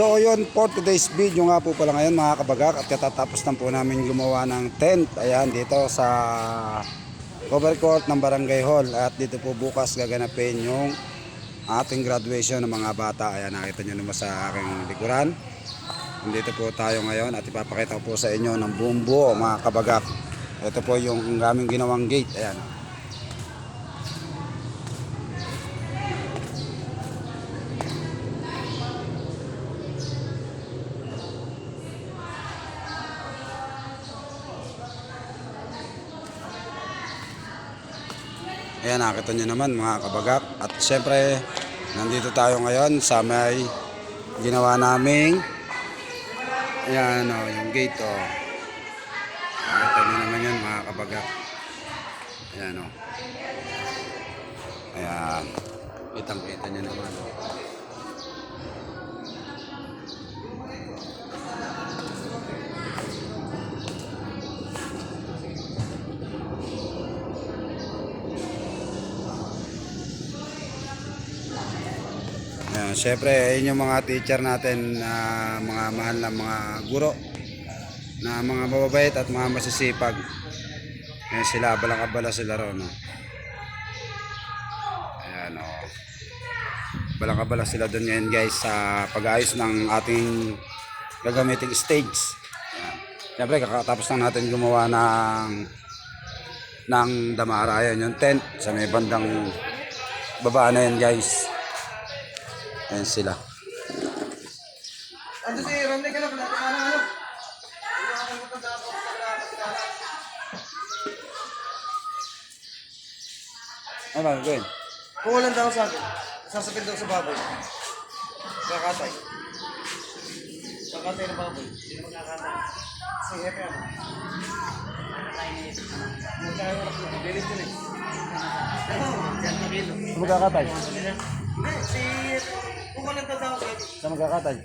So yun for today's video nga po pala ngayon mga kabagak. At katatapos lang po namin gumawa ng tent. Ayan dito sa cover court ng Barangay Hall. At dito po bukas gaganapin yung ating graduation ng mga bata. Ayan nakita nyo naman sa aking likuran. Nandito po tayo ngayon at ipapakita ko po sa inyo ng buong buo mga kabagak. Ito po yung aming ginawang gate. Ayan Ayan, nakita nyo naman mga kabagak. At syempre, nandito tayo ngayon sa may ginawa naming ayan o, yung gate o. Nakita nyo naman yan mga kabagak. Ayan o. Ayan. Kitang kita nyo naman o. Ayan, syempre, yung mga teacher natin na mga mahal na mga guro na mga mababait at mga masisipag. Ayan sila, balang-abala sila ron. No? Ayan o. Balang-abala sila doon ngayon guys sa pag-ayos ng ating gagamiting stage. Ayan. Syempre, kakatapos lang natin gumawa ng ng damara. Ayan yung tent sa may bandang baba na yan guys. Ayan sila. Ando si Ronde ka na. Ano ano? Ano ba gagawin? Kung walang daw sa akin, sasapin daw sa baboy. Kakatay. Kakatay na baboy. Sino magkakatay? Si Hepe ano? Magkakaroon ako. Bilis din eh. Ano? Na magkakatay? Hindi, si... Kung magkakatay?